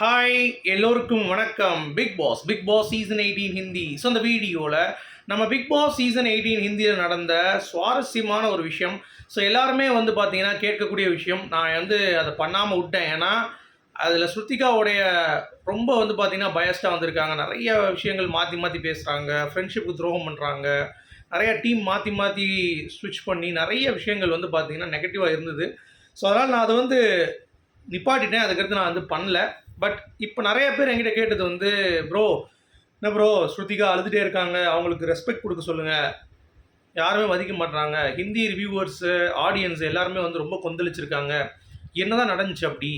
Hi எல்லோருக்கும் வணக்கம். Bigg Boss Bigg Boss season eighteen Hindi so அந்த வீடியோவில் நம்ம பிக் பாஸ் சீசன் எயிட்டீன் ஹிந்தியில் நடந்த சுவாரஸ்யமான ஒரு விஷயம். ஸோ எல்லாருமே வந்து பார்த்தீங்கன்னா கேட்கக்கூடிய விஷயம். நான் வந்து அதை பண்ணாமல் விட்டேன். ஏன்னா அதில் ஸ்ருத்திகாவுடைய ரொம்ப வந்து பார்த்தீங்கன்னா பயஸ்டாக வந்திருக்காங்க. நிறைய விஷயங்கள் மாற்றி மாற்றி பேசுகிறாங்க ஃப்ரெண்ட்ஷிப்புக்கு துரோகம் பண்ணுறாங்க நிறைய டீம் மாற்றி மாற்றி ஸ்விட்ச் பண்ணி நிறைய விஷயங்கள் வந்து பார்த்திங்கன்னா நெகட்டிவாக இருந்தது. ஸோ அதனால் நான் அதை வந்து நிப்பாட்டிட்டேன். அதுக்கடுத்து நான் வந்து பண்ணல. பட் இப்போ நிறைய பேர் என்கிட்ட கேட்டது வந்து ப்ரோ என்ன ப்ரோ ஸ்ருதிகா அழுதுகிட்டே இருக்காங்க. அவங்களுக்கு ரெஸ்பெக்ட் கொடுக்க சொல்லுங்கள் யாருமே மதிக்க மாட்றாங்க. ஹிந்தி ரிவ்யூவர்ஸு ஆடியன்ஸ் எல்லாருமே வந்து ரொம்ப கொந்தளிச்சிருக்காங்க. என்ன தான் நடந்துச்சு அப்படி?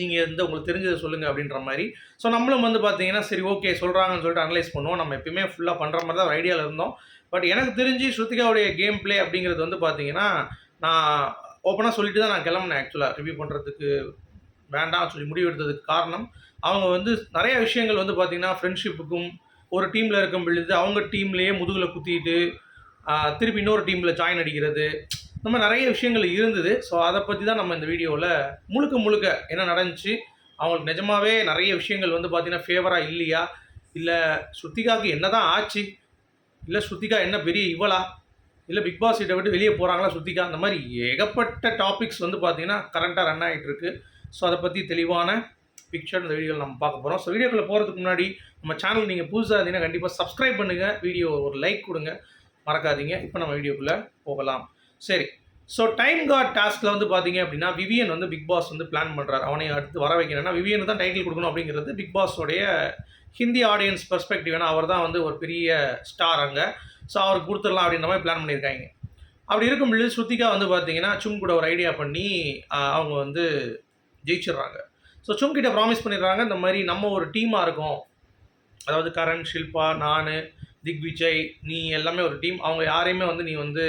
நீங்கள் வந்து உங்களுக்கு தெரிஞ்சதை சொல்லுங்கள் அப்படின்ற மாதிரி. ஸோ நம்மளும் வந்து பார்த்தீங்கன்னா சரி ஓகே சொல்கிறாங்கன்னு சொல்லிட்டு அனலைஸ் பண்ணுவோம். நம்ம எப்பயுமே ஃபுல்லாக பண்ணுற மாதிரி தான் ஒரு ஐடியாவில் இருந்தோம். பட் எனக்கு தெரிஞ்சு ஸ்ருதிகாவுடைய கேம் பிளே அப்படிங்கிறது வந்து பார்த்தீங்கன்னா நான் ஓப்பனாக சொல்லிட்டு தான் நான் கிளம்புனேன் ஆக்சுவலாக ரிவ்யூ பண்ணுறதுக்கு வேண்டாம் சொல்லி முடிவு எடுத்ததுக்கு காரணம் அவங்க வந்து நிறைய விஷயங்கள் வந்து பார்த்தீங்கன்னா ஃப்ரெண்ட்ஷிப்புக்கும் ஒரு டீமில் இருக்கும் பொழுது அவங்க டீம்லேயே முதுகில் குத்திட்டு திருப்பி இன்னொரு டீமில் ஜாயின் அடிக்கிறது இந்த மாதிரி நிறைய விஷயங்கள் இருந்தது. ஸோ அதை பற்றி தான் நம்ம இந்த வீடியோவில் முழுக்க முழுக்க என்ன நடந்துச்சு அவங்களுக்கு நிஜமாவே நிறைய விஷயங்கள் வந்து பார்த்தீங்கன்னா ஃபேவராக இல்லையா? இல்லை ஸ்ருத்திகாவுக்கு என்ன தான் ஆச்சு? இல்லை ஸ்ருத்திகா என்ன பெரிய இவளா? இல்லை பிக் பாஸ் கிட்ட விட்டு வெளியே போகிறாங்களா ஸ்ருத்திகா அந்த மாதிரி ஏகப்பட்ட டாபிக்ஸ் வந்து பார்த்திங்கன்னா கரண்ட்டாக ரன் ஆகிட்டுருக்கு ஸோ அதை பற்றி தெளிவான பிக்சர் இந்த வீடியோவில் நம்ம பார்க்க போகிறோம் ஸோ வீடியோக்குள்ளே போகிறதுக்கு முன்னாடி நம்ம சேனல் நீங்கள் புதுசாக இருந்தீங்கன்னா கண்டிப்பாக சப்ஸ்கிரைப் பண்ணுங்கள் வீடியோ ஒரு லைக் கொடுங்க. மறக்காதீங்க. இப்போ நம்ம வீடியோக்குள்ளே போகலாம். சரி. ஸோ டைம் கார்ட் டாஸ்கில் வந்து பார்த்தீங்க அப்படின்னா விவியன் வந்து பிக் பாஸ் வந்து பிளான் பண்ணுறாரு அவனை அடுத்து வர வைக்கணும்னா விவியன் தான் டைட்டில் கொடுக்கணும் அப்படிங்கிறது பிக் பாஸோடைய ஹிந்தி ஆடியன்ஸ் பெர்ஸ்பெக்டிவ் ஏன்னா அவர் தான் வந்து ஒரு பெரிய ஸ்டார் அங்கே. ஸோ அவருக்கு கொடுத்துடலாம் அப்படின்ற மாதிரி பிளான் பண்ணியிருக்காங்க. அப்படி இருக்கும்பொழுது ஸ்ருத்திகா வந்து பார்த்தீங்கன்னா சும் கூட ஒரு ஐடியா பண்ணி அவங்க வந்து ஜெயிச்சிடுறாங்க. ஸோ சும் கிட்ட ப்ராமிஸ் பண்ணிடுறாங்க இந்த மாதிரி நம்ம ஒரு டீமாக இருக்கோம். அதாவது கரண் ஷில்பா நான் திக்விஜய் நீ எல்லாமே ஒரு டீம் அவங்க யாரையுமே வந்து நீ வந்து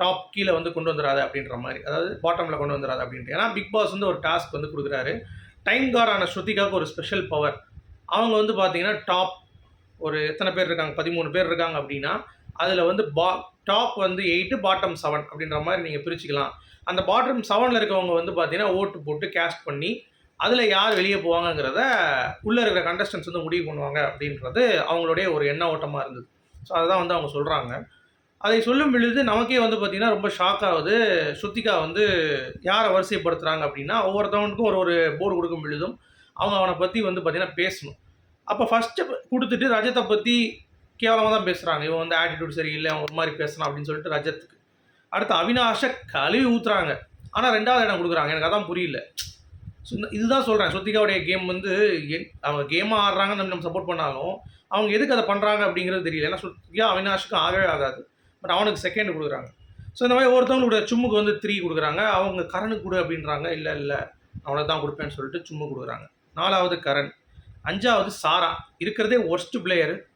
டாப் கீழே வந்து கொண்டு வந்துடாத அப்படின்ற மாதிரி. அதாவது பாட்டமில் கொண்டு வந்துடாது அப்படின்ட்டு. ஏன்னா பிக் பாஸ் வந்து ஒரு டாஸ்க் வந்து கொடுக்குறாரு. டைம் கார்டான ஸ்ருதிகாவுக்கு ஒரு ஸ்பெஷல் பவர் அவங்க வந்து பார்த்தீங்கன்னா டாப் ஒரு எத்தனை பேர் இருக்காங்க? பதிமூணு பேர் இருக்காங்க அப்படின்னா அதில் வந்து பா டாப் வந்து எயிட்டு பாட்டம் செவன் அப்படின்ற மாதிரி நீங்கள் பிரிச்சுக்கலாம். அந்த பாட்டம் செவனில் இருக்கவங்க வந்து பார்த்தீங்கன்னா ஓட்டு போட்டு கேஸ்ட் பண்ணி அதில் யார் வெளியே போவாங்கங்கிறத உள்ளே இருக்கிற கண்டஸ்டன்ஸ் வந்து முடிவு பண்ணுவாங்க அப்படின்றது அவங்களுடைய ஒரு எண்ண ஓட்டமாக இருந்தது. ஸோ அதுதான் வந்து அவங்க சொல்கிறாங்க அதை சொல்லும் பொழுது நமக்கே வந்து பார்த்திங்கன்னா ரொம்ப ஷாக் ஆகுது. ஸ்ருத்திகா வந்து யாரை வரிசைப்படுத்துகிறாங்க அப்படின்னா ஒவ்வொருத்தவனுக்கும் ஒரு ஒரு போர்டு கொடுக்கும் பொழுதும் அவங்க அவனை பற்றி வந்து பார்த்திங்கன்னா பேசணும். அப்போ ஃபஸ்ட்டு கொடுத்துட்டு ரஜத்தை பற்றி கேவலமாக தான் பேசுகிறாங்க இவன் வந்து ஆட்டிடியூட் சரியில்லை அவன் ஒரு மாதிரி பேசுகிறான் அப்படின்னு சொல்லிட்டு ரஜத்துக்கு. அடுத்து அவினாஷை கழுவி ஊத்துறாங்க. ஆனால் ரெண்டாவது இடம் கொடுக்குறாங்க. எனக்கு அதான் புரியல. ஸோ இந்த- இதுதான் சொல்கிறேன் ஸ்ருத்திகாவுடைய கேம் வந்து என்- அவங்க கேமாக ஆடுறாங்கன்னு நம்ம நம்ம சப்போர்ட் பண்ணாலும் அவங்க எதுக்கு அதை பண்ணுறாங்க அப்படிங்கிறது தெரியல. ஏன்னா ஸ்ருத்திகா அவினாஷுக்கு ஆகவே ஆகாது. பட் அவனுக்கு செகண்ட் கொடுக்குறாங்க. ஸோ இந்த மாதிரி ஒருத்தவங்களோட சும்முக்கு வந்து த்ரீ கொடுக்குறாங்க. அவங்க கரனுக்கு கொடு அப்படின்றாங்க. இல்லை இல்லை. அவனுக்கு தான் கொடுப்பேன்னு சொல்லிட்டு சும்மு கொடுக்குறாங்க. நாலாவது கரண் அஞ்சாவது சாரா. இருக்கிறதே worst player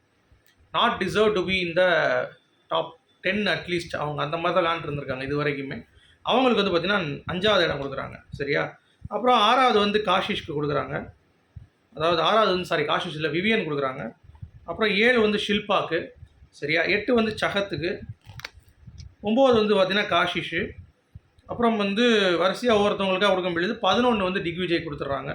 not deserve to be இந்த டாப் டென் அட்லீஸ்ட் அவங்க அந்த மாதிரி தான் விளாண்டுருந்துருக்காங்க இது வரைக்குமே. அவங்களுக்கு வந்து பார்த்திங்கன்னா அஞ்சாவது இடம் கொடுக்குறாங்க சரியா? அப்புறம் ஆறாவது வந்து காஷிஷ்க்கு கொடுக்குறாங்க. அதாவது ஆறாவது வந்து சாரி காஷிஷ் இல்லை விவியன் கொடுக்குறாங்க. அப்புறம் ஏழு வந்து ஷில்பாக்கு சரியா? எட்டு வந்து சகத்துக்கு ஒம்பது வந்து பார்த்திங்கன்னா காஷிஷு. அப்புறம் வந்து வரிசையாக ஒவ்வொருத்தவங்களுக்காக கொடுக்க முடியுது. பதினொன்று வந்து டிக்விஜய் கொடுத்துட்றாங்க.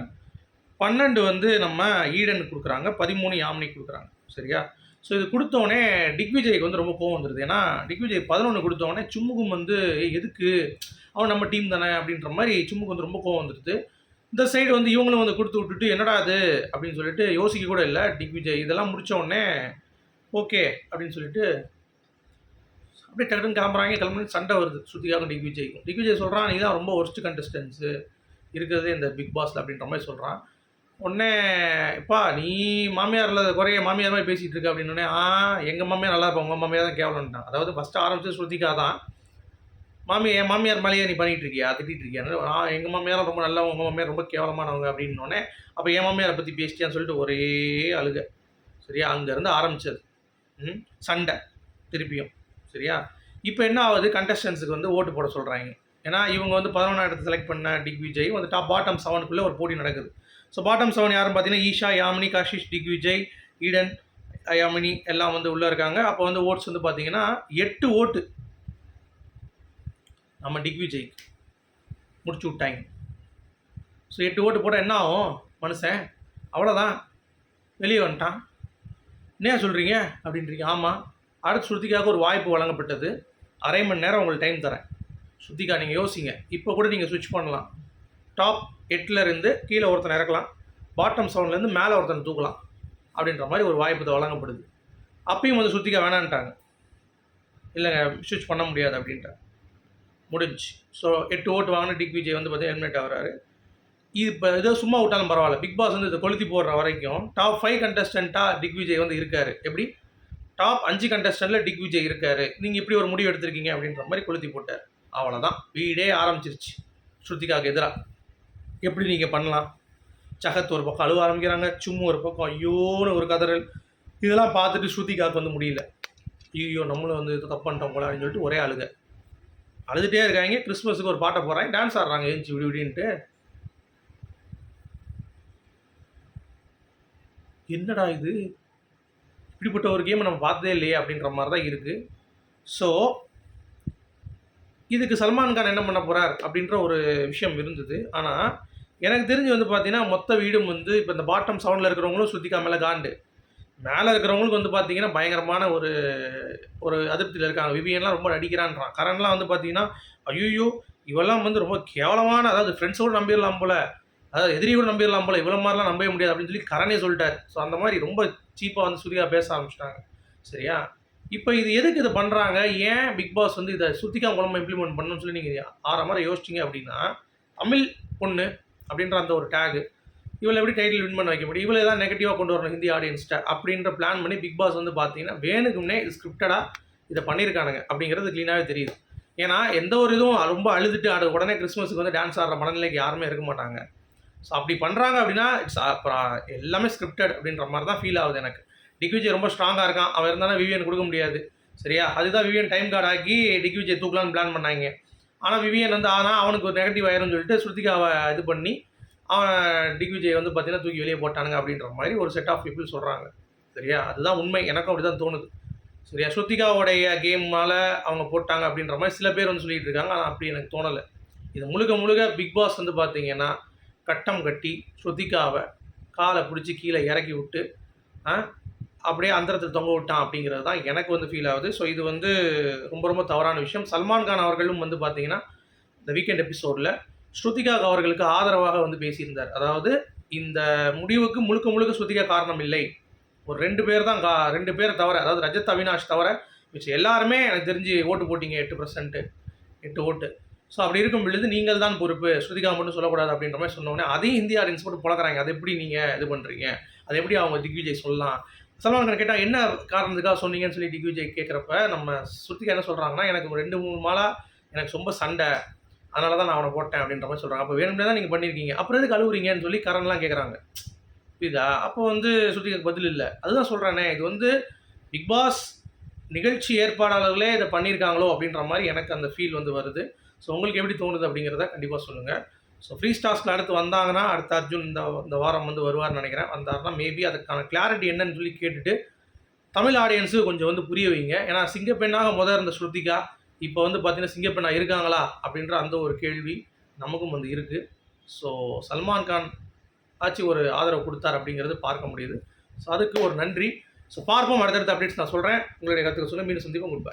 பன்னெண்டு வந்து நம்ம ஈடன் கொடுக்குறாங்க. பதிமூணு யாமினி கொடுக்குறாங்க சரியா? ஸோ இது கொடுத்தோடனே டிக்விஜய்க்கு வந்து ரொம்ப கோவம் வந்துடுது ஏன்னா டிக்விஜய் பதினொன்று கொடுத்தோடனே சும்முகும் வந்து எதுக்கு? அவன் நம்ம டீம் தானே? அப்படின்ற மாதிரி சும்முக்கு வந்து ரொம்ப கோவம் வந்துடுது இந்த சைடு வந்து இவங்களும் வந்து கொடுத்து விட்டுட்டு என்னடா அது அப்படின்னு சொல்லிட்டு யோசிக்க கூட இல்லை. டிக்விஜய் இதெல்லாம் முடிச்ச உடனே ஓகே அப்படின்னு சொல்லிட்டு அப்படியே டக்குன்னு கிளம்புறாங்க. கிளம்பி சண்டை வருது ஸ்ருதிகாவும் டிக்விஜய்க்கும். டிக்விஜய் சொல்கிறான் நீ தான் ரொம்ப ஒர்ஸ்ட் கண்டஸ்டன்ஸு இருக்கிறதே இந்த பிக் பாஸில் அப்படின்ற மாதிரி சொல்கிறான் உடனே இப்பா நீ மாமியார் இல்லாத குறைய மாமியார் மாதிரி பேசிகிட்டு இருக்க அப்படின்னு ஆ எங்கள் மாமியார் நல்லா இருப்பாங்க உங்கள் மாமியார் தான் கேவலன்ட்டான் அதாவது ஃபஸ்ட்டு ஆரம்பிச்சு ஸ்ருதிக்கா தான் மாமி என் மாமியார் மேலேயே நீ பண்ணிகிட்டு இருக்கியா? திட்டிகிட்டு இருக்கியா? ஆ எங்கள் மாமியாரும் ரொம்ப நல்லா உங்கள் மாமியார் ரொம்ப கேவலமானவங்க அப்படின்னோடனே அப்போ என் மாமியாரை பற்றி பேசிட்டியான்னு சொல்லிட்டு ஒரே அழுக. சரியா? அங்கேருந்து ஆரம்பிச்சது. ம் சண்டை திருப்பியும். சரியா? இப்போ என்ன ஆகுது? கண்டஸ்டன்ஸுக்கு வந்து ஓட்டு போட சொல்கிறாங்க ஏன்னா இவங்க வந்து பதினொன்றாம் இடத்தை செலக்ட் பண்ண டிக் விஜய் வந்து டாப் பாட்டம் செவனுக்குள்ளே ஒரு போட்டி நடக்குது. ஸோ பாட்டம் செவன் யாரும் பார்த்தீங்கன்னா ஈஷா யாமினி காஷிஷ் டிக் விஜய் ஈடன் யாமினி எல்லாம் வந்து உள்ளே இருக்காங்க. அப்போ வந்து ஓட்ஸ் வந்து பார்த்தீங்கன்னா எட்டு ஓட்டு நம்ம டிக் விஜய் முடிச்சு விட்டாங்க. ஸோ எட்டு ஓட்டு போட்டால் என்ன ஆகும்? மனுஷன் அவ்வளோதான் வெளியே வந்துட்டான். என்ன சொல்கிறீங்க அப்படின்றீங்க. ஆமாம் அடுத்து ஸ்ருதிகாவுக்கு ஒரு வாய்ப்பு வழங்கப்பட்டது. அரை மணி நேரம் உங்களுக்கு டைம் தரேன். சுத்திகா நீங்கள் யோசிங்க. இப்போ கூட நீங்கள் சுவிட்ச் பண்ணலாம். டாப் எட்டில் இருந்து கீழே ஒருத்தன் இறக்கலாம். பாட்டம் செவன்லேருந்து மேலே ஒருத்தனை தூக்கலாம். அப்படின்ற மாதிரி ஒரு வாய்ப்பு வழங்கப்படுது. அப்பயும் வந்து ஸ்ருதிகா வேணான்ட்டாங்க. இல்லைங்க சுவிட்ச் பண்ண முடியாது அப்படின்ட்டாங்க முடிஞ்சு ஸோ எட்டு ஓட்டு வாங்கின டிக் விஜய் வந்து பார்த்தீங்கன்னா எலிமினேட் ஆகிறாரு. இது இப்போ ஏதோ சும்மா விட்டாலும் பரவாயில்ல. பிக் பாஸ் வந்து இதை கொளுத்தி போடுற வரைக்கும் டாப் ஃபைவ் கண்டஸ்டண்ட்டாக டிக் விஜய் வந்து இருக்காரு. எப்படி? டாப் அஞ்சு கண்டஸ்டண்ட்டில் டிக் விஜய் இருக்காரு. நீங்கள் இப்படி ஒரு முடிவு எடுத்திருக்கீங்க அப்படின்ற மாதிரி கொளுத்தி போட்டார். அவ்வளோதான் வீடே ஆரம்பிச்சிருச்சு. ஸ்ருதிகாவுக்கு எதிராக எப்படி நீங்கள் பண்ணலாம்? சகத் ஒரு பக்கம் அழுவ ஆரம்பிக்கிறாங்க. சும்மா ஒரு பக்கம் ஐயோன்னு ஒரு கதறல். இதெல்லாம் பார்த்துட்டு ஸ்ருதிகாவுக்கு வந்து முடியல. ஐயோ நம்மளும் வந்து இது தப்பு பண்ணிட்டோம் போல அப்படின்னு சொல்லிட்டு ஒரே அழுக. அழுதுகிட்டே இருக்காங்க. கிறிஸ்மஸுக்கு ஒரு பாட்டை போடுறாங்க. டான்ஸ் ஆடுறாங்க. ஏஞ்சி விடி விடின்ட்டு. என்னடா இது? இப்படிப்பட்ட ஒரு கேமை நம்ம பார்த்ததே இல்லையே அப்படின்ற மாதிரி தான் இருக்குது ஸோ இதுக்கு சல்மான் கான் என்ன பண்ண போகிறார் அப்படின்ற ஒரு விஷயம் இருந்தது. ஆனால் எனக்கு தெரிஞ்சு வந்து பார்த்தீங்கன்னா மொத்த வீடும் வந்து இப்போ இந்த பாட்டம் சவுண்டில் இருக்கிறவங்களும் சுத்திக்கா மேலே காண்டு. மேலே இருக்கிறவங்களுக்கு வந்து பார்த்தீங்கன்னா பயங்கரமான ஒரு ஒரு அதிருப்தியில் இருக்காங்க. விவியன்லாம் ரொம்ப நடிக்கிறான்றான். கரண்ட்லாம் வந்து பார்த்தீங்கன்னா ஐயோ இவெல்லாம் வந்து ரொம்ப கேவலமான அதாவது ஃப்ரெண்ட்ஸோடு நம்பிடலாம் போல அதாவது எதிரியோடு நம்பிடலாம் போல இவ்வளோ மாதிரிலாம் நம்பவே முடியாது அப்படின்னு சொல்லி கரணே சொல்லிட்டார். ஸோ அந்த மாதிரி ரொம்ப சீப்பாக வந்து சூர்யா பேச ஆரம்பிச்சிட்டாங்க. சரியா? இப்போ இது எதுக்கு இதை பண்ணுறாங்க ஏன் பிக் பாஸ் வந்து இதை சுத்திக்கா மூலமாக இம்ப்ளிமெண்ட் பண்ணணும்னு சொல்லி நீங்கள் ஆற மாதிரி யோசிச்சிங்க அப்படின்னா தமிழ் பொண்ணு அப்படின்ற அந்த ஒரு டேகு இவளை எப்படி டைட்டில் வின் பண்ண வைக்க முடியும்? இவளை தான் நெகட்டிவாக கொண்டு வரணும் ஹிந்தி ஆடியன்ஸ்கிட்ட அப்படின்ற பிளான் பண்ணி பிக் பாஸ் வந்து பார்த்தீங்கன்னா வேணுக்குன்னே இது ஸ்கிரிப்டடாக இதை பண்ணியிருக்கானுங்க அப்படிங்கிறது க்ளீனாகவே தெரியுது. ஏன்னா எந்த ஒரு இதுவும் ரொம்ப அழுதுட்டு அது உடனே கிறிஸ்மஸுக்கு வந்து டான்ஸ் ஆடுற மனநிலைக்கு யாருமே இருக்க மாட்டாங்க. ஸோ அப்படி பண்ணுறாங்க அப்படின்னா இட்ஸ் அப்புறம் எல்லாமே ஸ்கிரிப்டட் அப்படின்ற மாதிரி தான் ஃபீல் ஆகுது எனக்கு. டிக்விஜய் ரொம்ப ஸ்ட்ராங்காக இருக்கான். அவன் இருந்தாலும் விவியன் கொடுக்க முடியாது. சரியா? அதுதான் விவியன் டைம் கார்டு ஆக்கி டிக்விஜய் தூக்கலாம்னு பிளான் பண்ணாங்க. ஆனால் விவியன் வந்து ஆனால் அவனுக்கு ஒரு நெகட்டிவ் ஆயிரும்னு சொல்லிட்டு ஸ்ருதிகாவை இது பண்ணி அவன் டிக்விஜய் வந்து பார்த்தீங்கன்னா தூக்கி வெளியே போட்டானுங்க அப்படின்ற மாதிரி ஒரு செட் ஆஃப் பீப்புள் சொல்கிறாங்க சரியா? அதுதான் உண்மை. எனக்கும் அப்படி தான் தோணுது. சரியா? ஸ்ருத்திகாவுடைய கேம்னால் அவங்க போட்டாங்க அப்படின்ற மாதிரி சில பேர் வந்து சொல்லிட்டு இருக்காங்க. ஆனால் அப்படி எனக்கு தோணலை. இது முழுக்க முழுக்க பிக் பாஸ் வந்து பார்த்தீங்கன்னா கட்டம் கட்டி ஸ்ருதிகாவை காலை பிடிச்சி கீழே இறக்கி விட்டு அப்படியே அந்தரத்தில் தொங்க விட்டான் அப்படிங்கிறது தான் எனக்கு வந்து ஃபீல் ஆகுது. ஸோ இது வந்து ரொம்ப ரொம்ப தவறான விஷயம். சல்மான் கான் அவர்களும் வந்து பார்த்தீங்கன்னா இந்த வீக்கெண்ட் எபிசோடில் ஸ்ருதிகா அவர்களுக்கு ஆதரவாக வந்து பேசியிருந்தார். அதாவது இந்த முடிவுக்கு முழுக்க முழுக்க ஸ்ருதிகா காரணம் இல்லை. ஒரு ரெண்டு பேர் தான் கா ரெண்டு பேர் தவிர அதாவது ரஜத் அவினாஷ் தவிர மிச்சம் எல்லாருமே எனக்கு தெரிஞ்சு ஓட்டு போட்டிங்க எட்டு பர்சன்ட்டு எட்டு ஓட்டு. ஸோ அப்படி இருக்கும் பொழுது நீங்கள் தான் பொறுப்பு. ஸ்ருதிகா மட்டும் சொல்லக்கூடாது அப்படின்ற மாதிரி சொன்னோடனே அதையும் இந்திய ஆடியன்ஸ் போட்டு புழக்கிறாங்க அதை எப்படி நீங்கள் இது பண்ணுறீங்க அதை எப்படி அவங்க திக்விஜய் சொல்லலாம்? சல்மான் கான் கேட்டால் என்ன காரணத்துக்காக சொன்னீங்கன்னு சொல்லி திக்விஜய் கேட்குறப்ப நம்ம ஸ்ருதிகா என்ன சொல்கிறாங்கன்னா எனக்கு ரெண்டு மூணு மாலாக எனக்கு ரொம்ப சண்டை. அதனால தான் நான் அவனை போட்டேன் அப்படின்ற மாதிரி சொல்கிறாங்க அப்போ வேணும்னே தான் நீங்கள் பண்ணியிருக்கீங்க அப்புறம் எதுக்கு அழுவுறீங்கன்னு சொல்லி கரண்லாம் கேட்குறாங்க புரியுதா? அப்போ வந்து ஸ்ருதிகாக்கு பதில் இல்லை. அதுதான் சொல்கிறேனே இது வந்து பிக் பாஸ் நிகழ்ச்சி ஏற்பாடாளர்களே இதை பண்ணியிருக்காங்களோ அப்படின்ற மாதிரி எனக்கு அந்த ஃபீல் வந்து வருது. ஸோ உங்களுக்கு எப்படி தோணுது அப்படிங்கிறத கண்டிப்பாக சொல்லுங்கள் ஸோ ஃப்ரீ ஸ்டார்ஸில் அடுத்து வந்தாங்கன்னா அடுத்த அர்ஜுன் இந்த இந்த வாரம் வந்து வருவார்னு நினைக்கிறேன். வந்தாருன்னா மேபி அதுக்கான கிளாரிட்டி என்னன்னு சொல்லி கேட்டுட்டு தமிழ் ஆடியன்ஸு கொஞ்சம் வந்து புரிய வைங்க. ஏன்னா சிங்கப்பெண்ணாக முதல் இருந்த ஸ்ருதிகா இப்போ வந்து பார்த்தீங்கன்னா சிங்கப்பெண்ணா இருக்காங்களா? அப்படின்ற அந்த ஒரு கேள்வி நமக்கும் வந்து இருக்குது ஸோ சல்மான் கான் ஆச்சு ஒரு ஆதரவு கொடுத்தார் அப்படிங்கிறது பார்க்க முடியுது. ஸோ அதுக்கு ஒரு நன்றி. ஸோ பார்ப்போம். அடுத்தடுத்த அப்டேட்ஸ் நான் சொல்கிறேன் உங்களுடைய கருத்துக்கு சொல்ல மீண்டும் சந்திப்போம். குட்